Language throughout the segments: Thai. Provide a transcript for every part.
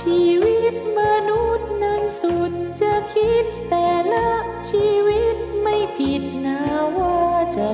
ชีวิตมนุษย์นั้นสุดจะคิดแต่ละชีวิตไม่ผิดนะว่าจะ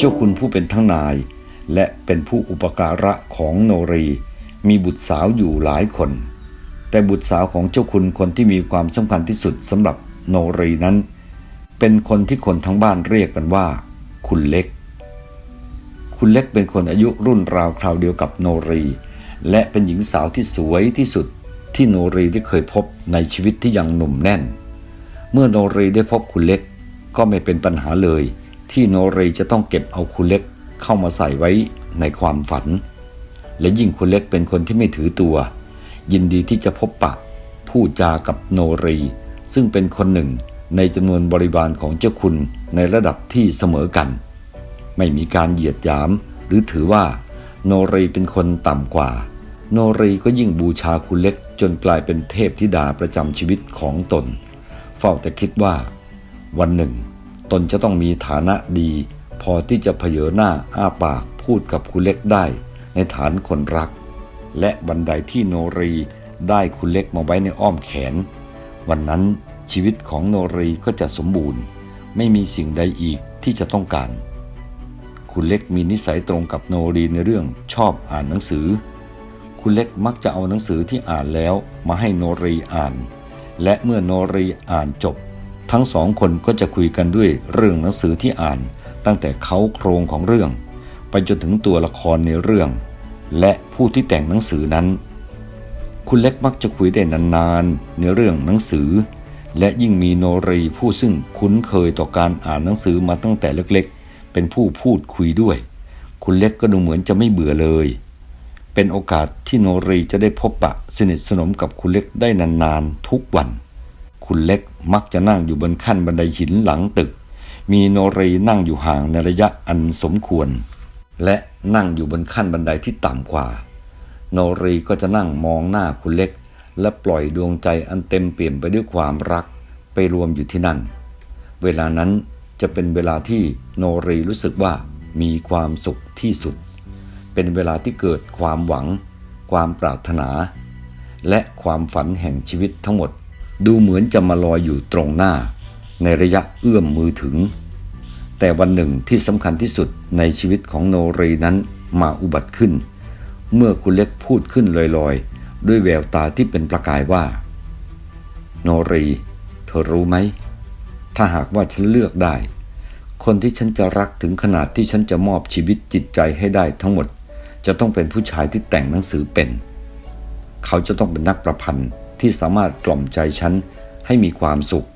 เจ้าคุณผู้เป็นทั้งนาย และเป็นผู้อุปการะของโนรี มีบุตรสาวอยู่หลายคน แต่บุตรสาวของเจ้าคุณคนที่มีความสำคัญที่สุดสำหรับโนรีนั้น เป็นคนที่คนทั้งบ้านเรียกกันว่า คุณเล็ก คุณเล็กเป็นคนอายุรุ่นราวคราวเดียวกับโนรี และเป็นหญิงสาวที่สวยที่สุดที่โนรีได้เคยพบในชีวิตที่ยังหนุ่มแน่น เมื่อโนรีได้พบคุณเล็กก็ไม่เป็นปัญหาเลย ที่โนรีจะต้องเก็บเอาคุณเล็กเข้ามาใส่ไว้ในความฝัน และยิ่งคุณเล็กเป็นคนที่ไม่ถือตัว ยินดีที่จะพบปะพูดจากับโนรี ซึ่งเป็นคนหนึ่งในจำนวนบริวารของเจ้าคุณในระดับที่เสมอกัน ไม่มีการเหยียดหยาม หรือถือว่า โนรีเป็นคนต่ำกว่า โนรีก็ยิ่งบูชาคุณเล็กจนกลายเป็นเทพธิดาประจำชีวิตของตน เฝ้าแต่คิดว่า วันหนึ่ง ตนจะต้องมีฐานะดี พอที่จะเผยหน้าอ้าปากพูดกับคุณเล็กได้ ในฐานคนรัก และบันไดที่โนรีได้คุณเล็กมาไว้ในอ้อมแขน วันนั้นชีวิตของโนรีก็จะสมบูรณ์ ไม่มีสิ่งใดอีกที่จะต้องการ คุณเล็กมีนิสัยตรงกับโนรีในเรื่องชอบอ่านหนังสือ คุณเล็กมักจะเอาหนังสือที่อ่านแล้วมาให้โนรีอ่าน และเมื่อโนรีอ่านจบ ทั้งสองคนก็จะคุยกันด้วยเรื่องหนังสือที่อ่าน ตั้งแต่เขาโครงของเรื่อง ไปจนถึงตัวละครในเรื่อง และผู้ที่แต่งหนังสือนั้น คุณเล็กมักจะคุยได้นานๆในเรื่องหนังสือ และยิ่งมีโนรีผู้ซึ่งคุ้นเคยต่อการอ่านหนังสือมาตั้งแต่เล็กๆ เป็นผู้พูดคุยด้วย คุณเล็กก็ดูเหมือนจะไม่เบื่อเลย เป็นโอกาสที่โนรีจะได้พบปะสนิทสนมกับคุณเล็กได้นานๆทุกวัน คุณเล็ก มักจะนั่งอยู่บนขั้นบันไดหินหลังตึก มีโนรีนั่งอยู่ห่างในระยะอันสมควร และนั่งอยู่บนขั้นบันไดที่ต่ำกว่า โนรีก็จะนั่งมองหน้าคุณเล็ก และปล่อยดวงใจอันเต็มเปี่ยมไปด้วยความรักไปรวมอยู่ที่นั่น เวลานั้นจะเป็นเวลาที่โนรีรู้สึกว่ามีความสุขที่สุด เป็นเวลาที่เกิดความหวัง ความปรารถนา และความฝันแห่งชีวิตทั้งหมด ดูเหมือนจะมาลอยอยู่ตรงหน้า ในระยะเอื้อมมือถึง แต่วันหนึ่งที่สำคัญที่สุดในชีวิตของโนรีนั้นมาอุบัติขึ้น เมื่อคุณเล็กพูดขึ้นลอยๆ ด้วยแววตาที่เป็นประกายว่า โนรี เธอรู้ไหม ถ้าหากว่าฉันเลือกได้ คนที่ฉันจะรักถึงขนาดที่ฉันจะมอบชีวิตจิตใจให้ได้ทั้งหมด จะต้องเป็นผู้ชายที่แต่งหนังสือเป็น เขาจะต้องเป็นนักประพันธ์ ที่สามารถกล่อมใจฉันให้มีความสุข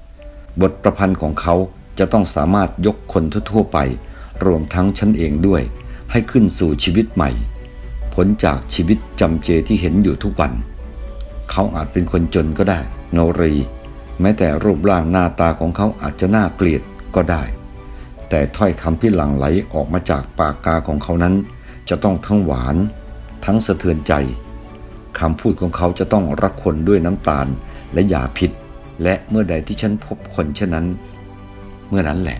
บทประพันธ์ของเขาจะต้องสามารถยกคนทั่วๆไป รวมทั้งฉันเองด้วย ให้ขึ้นสู่ชีวิตใหม่ ผลจากชีวิตจำเจที่เห็นอยู่ทุกวัน เขาอาจเป็นคนจนก็ได้ โนรี แม้แต่รูปร่างหน้าตาของเขาอาจจะน่าเกลียดก็ได้ แต่ถ้อยคำที่หลั่งไหลออกมาจากปากกาของเขานั้น จะต้องทั้งหวาน ทั้งสะเทือนใจ คำพูดของเขาจะต้องรักคนด้วยน้ำตาลและยาพิษ และเมื่อใดที่ฉันพบคนเช่นนั้น เมื่อนั้นแหละ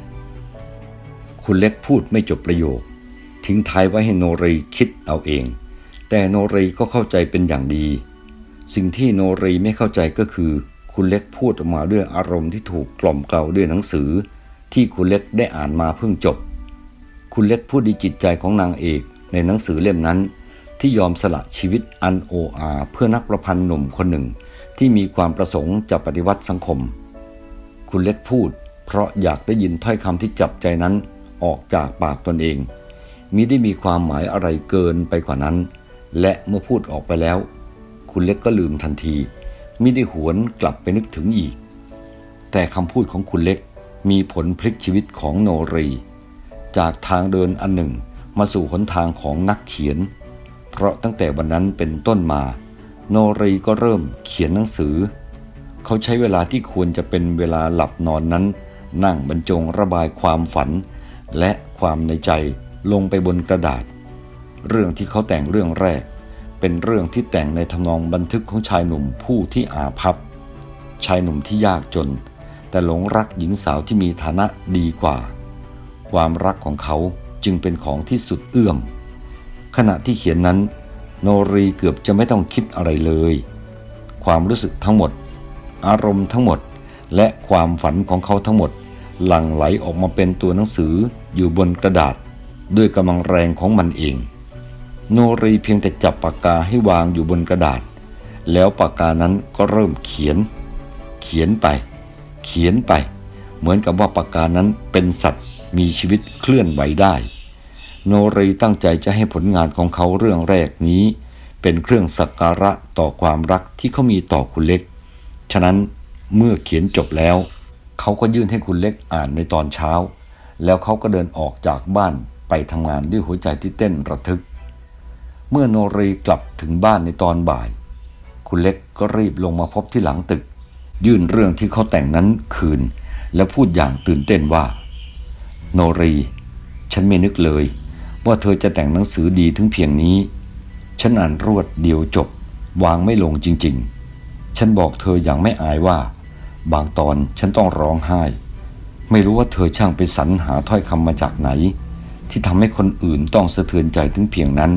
คุณเล็กพูดไม่จบประโยค ทิ้งท้ายไว้ให้โนรีคิดเอาเอง แต่โนรีก็เข้าใจเป็นอย่างดี สิ่งที่โนรีไม่เข้าใจก็คือ คุณเล็กพูดออกมาด้วยอารมณ์ที่ถูกกล่อมเกลาด้วยหนังสือ ที่คุณเล็กได้อ่านมาเพิ่งจบ คุณเล็กพูดดีจิตใจของนางเอกในหนังสือเล่มนั้น ที่ยอมสละชีวิตอันโออาเพื่อนักประพันธ์หนุ่มคนหนึ่ง ที่มีความประสงค์จะปฏิวัติสังคม คุณเล็กพูด เพราะอยากได้ยินถ้อยคำที่จับใจนั้นออกจากปากตนเองมิได้มีความหมายอะไรเกินไปกว่านั้น และเมื่อพูดออกไปแล้ว คุณเล็กก็ลืมทันทีมิได้หวนกลับไปนึกถึงอีก แต่คำพูดของคุณเล็กมีผลพลิกชีวิตของโนรี จากทางเดินอันหนึ่งมาสู่หนทางของนักเขียน เพราะตั้งแต่วันนั้นเป็นต้นมา โนรีก็เริ่มเขียนหนังสือ เขาใช้เวลาที่ควรจะเป็นเวลาหลับนอนนั้น นั่งบรรจงระบายความฝัน และความในใจลงไปบนกระดาษ เรื่องที่เขาแต่งเรื่องแรก เป็นเรื่องที่แต่งในทำนองบันทึกของชายหนุ่มผู้ที่อาภัพ ชายหนุ่มที่ยากจน แต่หลงรักหญิงสาวที่มีฐานะดีกว่า ความรักของเขาจึงเป็นของที่สุดเอื้อม ขณะที่เขียนนั้น โนรีเกือบจะไม่ต้องคิดอะไรเลย ความรู้สึกทั้งหมด อารมณ์ทั้งหมด และความฝันของเขาทั้งหมด หลั่งไหลออกมาเป็นตัวหนังสืออยู่บนกระดาษ ด้วยกำลังแรงของมันเอง โนรีเพียงแต่จับปากกาให้วางอยู่บนกระดาษ แล้วปากกานั้นก็เริ่มเขียน เขียนไป เขียนไป เหมือนกับว่าปากกานั้นเป็นสัตว์มีชีวิตเคลื่อนไหวได้ โนรีตั้งใจจะให้ผลงานของเขาเรื่องแรกนี้ เป็นเครื่องสักการะต่อความรักที่เขามีต่อคุณเล็ก ฉะนั้นเมื่อเขียนจบแล้ว เขาก็ยื่นให้คุณเล็กอ่านในตอนเช้า แล้วเขาก็เดินออกจากบ้านไปทำงานด้วยหัวใจที่เต้นระทึก เมื่อโนรีกลับถึงบ้านในตอนบ่าย คุณเล็กก็รีบลงมาพบที่หลังตึก ยื่นเรื่องที่เขาแต่งนั้นคืน แล้วพูดอย่างตื่นเต้นว่า โนรี ฉันไม่นึกเลย ว่าเธอจะแต่งหนังสือดีถึงเพียงนี้ ฉันอ่านรวดเดียวจบ วางไม่ลงจริงๆ ฉันบอกเธออย่างไม่อายว่า บางตอนฉันต้องร้องไห้ ไม่รู้ว่าเธอช่างไปสรรหาถ้อยคำมาจากไหน ที่ทำให้คนอื่นต้องสะเทือนใจถึงเพียงนั้น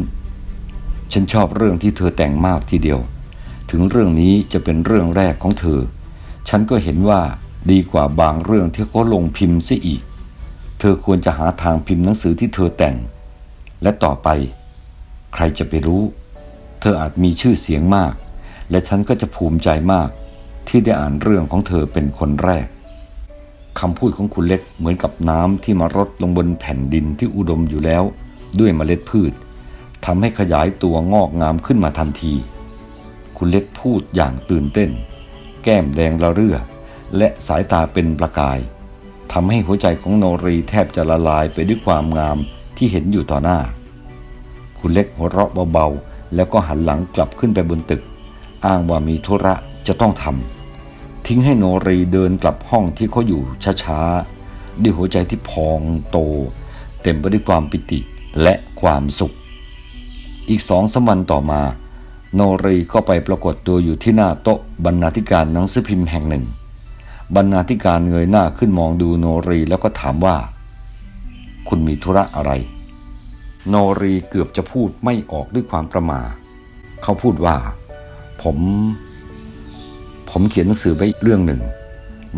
ฉันชอบเรื่องที่เธอแต่งมากทีเดียว ถึงเรื่องนี้จะเป็นเรื่องแรกของเธอ ฉันก็เห็นว่าดีกว่าบางเรื่องที่เขาลงพิมพ์เสียอีก เธอควรจะหาทางพิมพ์หนังสือที่เธอแต่ง และต่อไป ใครจะไปรู้ เธออาจมีชื่อเสียงมาก และฉันก็จะภูมิใจมาก ที่ได้อ่านเรื่องของเธอเป็นคนแรกคำพูดของคุณเล็กเหมือนกับน้ำที่มารดลงบนแผ่นดินที่อุดมอยู่แล้ว ด้วยเมล็ดพืชทำให้ขยายตัวงอกงามขึ้นมาทันที คุณเล็กพูดอย่างตื่นเต้น แก้มแดงระเรื่อ และสายตาเป็นประกายทำให้หัวใจของโนรีแทบจะละลายไปด้วยความงาม ที่เห็นอยู่ต่อหน้า คุณเล็กหัวเราะเบาๆ แล้วก็หันหลังกลับขึ้นไปบนตึก อ้างว่ามีธุระจะต้องทำทิ้งให้โนรีเดินกลับห้องที่เขาอยู่ช้าๆด้วยหัวใจที่พองโต เต็มไปด้วยความปิติและความสุข อีกสองสามวันต่อมา โนรีก็ไปปรากฏตัวอยู่ที่หน้าโต๊ะบรรณาธิการหนังสือพิมพ์แห่งหนึ่ง บรรณาธิการเงยหน้าขึ้นมองดูโนรีแล้วก็ถามว่า คุณมีธุระอะไร โนรีเกือบจะพูดไม่ออกด้วยความประมา เขาพูดว่า ผม ผมเขียนหนังสือไว้เรื่องหนึ่ง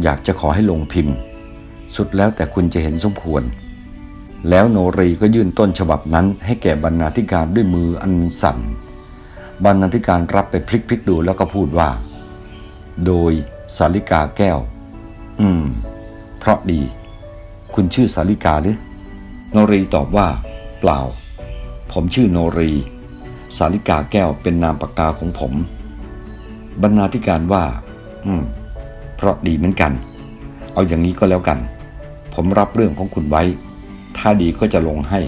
อยากจะขอให้ลงพิมพ์ สุดแล้วแต่คุณจะเห็นสมควร แล้วโนรีก็ยื่นต้นฉบับนั้น ให้แก่บรรณาธิการด้วยมืออันสั่น บรรณาธิการรับไปพลิกๆดูแล้วก็พูดว่า โดยสาริกาแก้ว อืม เพราะดี คุณชื่อสาริกาหรือ โนรีตอบว่า เปล่า ผมชื่อโนรี สาริกาแก้วเป็นนามปากกาของผม บรรณาธิการว่า อืม เพราะดีเหมือนกัน เอาอย่างนี้ก็แล้วกัน ผมรับเรื่องของคุณไว้ ถ้าดีก็จะลงให้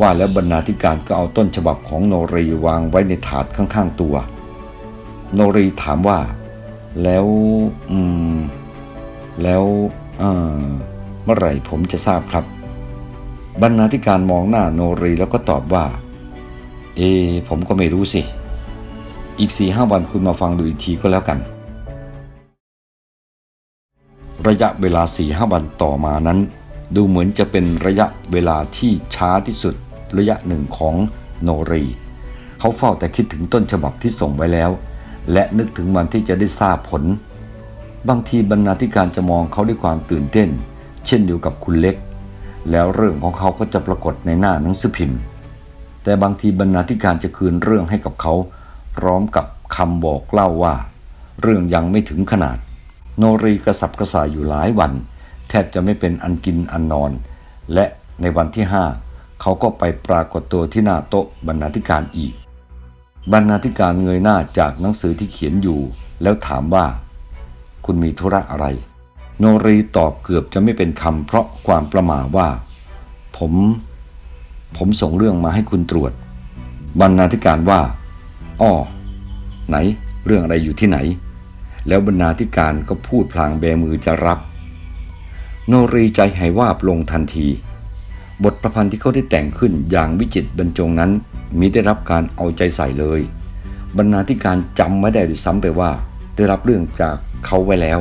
ว่าแล้วบรรณาธิการก็เอาต้นฉบับของโนรีวางไว้ในถาดข้างๆตัว โนรีถามว่า แล้ว อืม แล้วเอ่อเมื่อไหร่ผมจะทราบครับ บรรณาธิการมองหน้าโนรีแล้วก็ตอบว่า เอ ผมก็ไม่รู้สิ อีกสี่ห้าวันคุณมาฟังดูอีกทีก็แล้วกัน ระยะเวลาสี่ห้าวันต่อมานั้น ดูเหมือนจะเป็นระยะเวลาที่ช้าที่สุดระยะหนึ่งของโนรี เขาเฝ้าแต่คิดถึงต้นฉบับที่ส่งไว้แล้ว และนึกถึงวันที่จะได้ทราบผล บางทีบรรณาธิการจะมองเขาด้วยความตื่นเต้น เช่นเดียวกับคุณเล็ก แล้วเรื่องของเขาก็จะปรากฏในหน้าหนังสือพิมพ์ แต่บางทีบรรณาธิการจะคืนเรื่องให้กับเขา พร้อมกับคำบอกเล่าว่า เรื่องยังไม่ถึงขนาด โนรีกระสับกระส่ายอยู่หลายวัน แทบจะไม่เป็นอันกินอันนอน และในวันที่ห้าเขาก็ไปปรากฏตัวที่หน้าโต๊ะบรรณาธิการอีก บรรณาธิการเงยหน้าจากหนังสือที่เขียนอยู่ แล้วถามว่า คุณมีธุระอะไร โนรีตอบเกือบจะไม่เป็นคำเพราะความประหม่าว่า ผม ผมส่งเรื่องมาให้คุณตรวจ บรรณาธิการว่า อ้อ ไหน เรื่องอะไรอยู่ที่ไหน แล้วบรรณาธิการก็พูดพลางแบมือจะรับ โนรีใจหายวาบลงทันที บทประพันธ์ที่เขาได้แต่งขึ้นอย่างวิจิตรบรรจงนั้นมิได้รับการเอาใจใส่เลย บรรณาธิการจำไม่ได้ด้วยซ้ำไปว่า ได้รับเรื่องจากเขาไว้แล้ว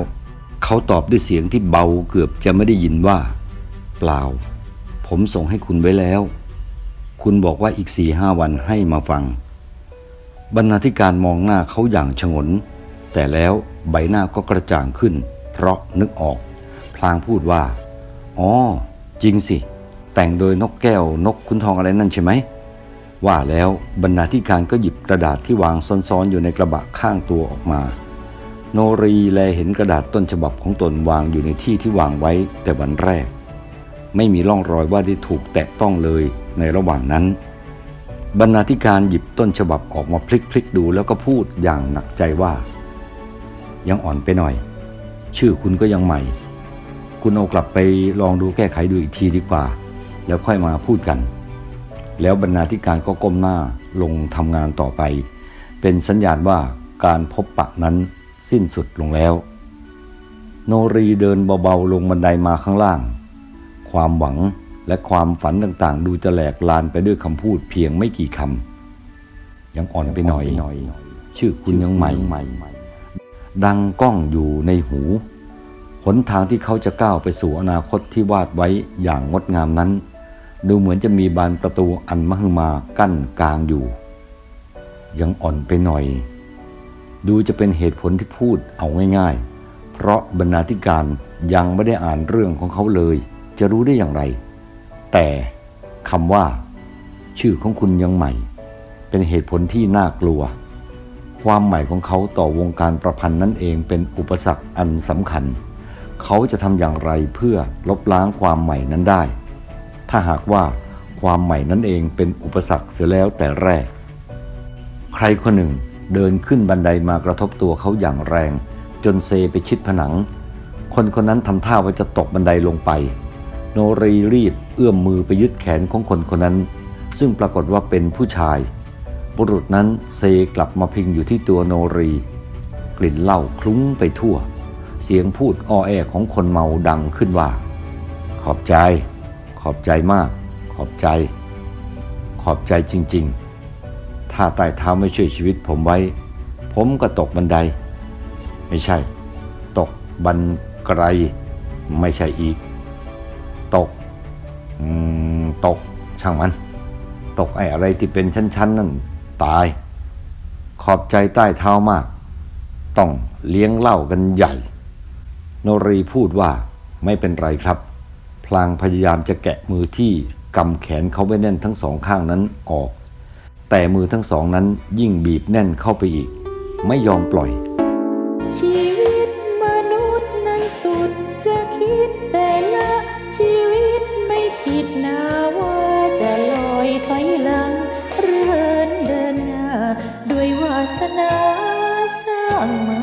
เขาตอบด้วยเสียงที่เบาเกือบจะไม่ได้ยินว่า เปล่า ผมส่งให้คุณไว้แล้ว คุณบอกว่าอีกสี่ห้าวันให้มาฟัง บรรณาธิการมองหน้าเขาอย่างฉงน แต่แล้วใบหน้าก็กระจ่างขึ้น เพราะนึกออก พลางพูดว่า อ๋อ จริงสิ แต่งโดยนกแก้วนกขุนทองอะไรนั่นใช่ไหมว่าแล้วบรรณาธิการก็หยิบกระดาษที่วางซ้อนๆอยู่ในกระบะข้างตัวออกมา โนรีแลเห็นกระดาษต้นฉบับของตนวางอยู่ในที่ที่วางไว้แต่วันแรก ไม่มีร่องรอยว่าได้ถูกแตะต้องเลยในระหว่างนั้น บรรณาธิการหยิบต้นฉบับออกมาพลิกๆดูแล้วก็พูดอย่างหนักใจว่า ยังอ่อนไปหน่อย ชื่อคุณก็ยังใหม่ คุณเอากลับไปลองดูแก้ไขดูอีกทีดีกว่า แล้วค่อยมาพูดกัน แล้วบรรณาธิการก็ก้มหน้าลงทำงานต่อไป เป็นสัญญาณว่าการพบปะนั้น สิ้นสุดลงแล้ว โนรีเดินเบาๆลงบันไดมาข้างล่าง ความหวังและความฝันต่างๆ ดูจะแหลกลานไปด้วยคำพูดเพียงไม่กี่คำยังอ่อนไปหน่อย ชื่อคุณยังใหม่ ดังก้องอยู่ในหูหนทางที่เขาจะก้าวไปสู่อนาคตที่วาดไว้อย่างงดงามนั้น ดูเหมือนจะมีบานประตูอันมหึมากั้นกลางอยู่ ยังอ่อนไปหน่อย ดูจะเป็นเหตุผลที่พูดเอาง่ายๆ เพราะบรรณาธิการยังไม่ได้อ่านเรื่องของเขาเลย จะรู้ได้อย่างไร แต่คำว่า ชื่อของคุณยังใหม่ เป็นเหตุผลที่น่ากลัว ความใหม่ของเขาต่อวงการประพันธ์นั่นเองเป็นอุปสรรคอันสำคัญ เขาจะทำอย่างไรเพื่อลบล้างความใหม่นั้นได้ ถ้าหากว่าความใหม่นั้นเองเป็นอุปสรรคเสียแล้วแต่แรก ใครคนหนึ่ง เดินขึ้นบันไดมากระทบตัวเขาอย่างแรง จนเซไปชิดผนัง คนคนนั้นทำท่าว่าจะตกบันไดลงไป โนรีรีบเอื้อมมือไปยึดแขนของคนคนนั้น ซึ่งปรากฏว่าเป็นผู้ชาย บุรุษนั้นเซกลับมาพิงอยู่ที่ตัวโนรี กลิ่นเหล้าคลุ้งไปทั่ว เสียงพูดอ้อแอของคนเมาดังขึ้นว่า ขอบใจ ขอบใจมาก ขอบใจ ขอบใจจริง ๆ ถ้าใต้เท้าไม่ช่วยชีวิตผมไว้ ผมก็ตกบันได ไม่ใช่ ตกบันไกรไม่ใช่อีก ตกตกช่างมัน ตกไอ้อะไรที่เป็นชั้นๆนั่นตาย ขอบใจใต้เท้ามาก ต้องเลี้ยงเล้ากันใหญ่ โนรีพูดว่าไม่เป็นไรครับ พลางพยายามจะแกะมือที่กำแขนเขาไว้แน่นทั้งสองข้างนั้นออก แต่มือทั้งสองนั้นยิ่งบีบแน่นเข้าไปอีก ไม่ยอมปล่อย ชีวิตมนุษย์ในสุดจะคิดแต่ละชีวิตไม่ผิดนาว่าจะลอยถอยหลังเรือนเดินหน้า ด้วยวาสนาสร้างมา